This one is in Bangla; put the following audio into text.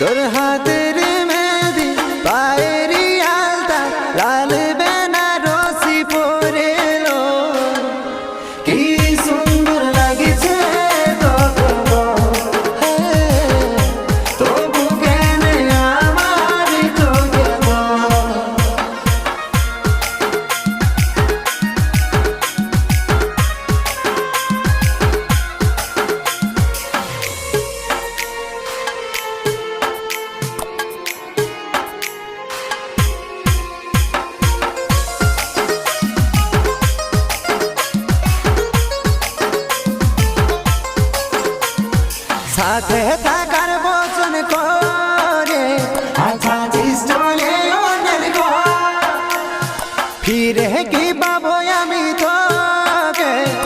তোর হাতের সাথে থাকার বচন করে। আচ্ছা স্টলে ফিরে কি পাবো আমি তো?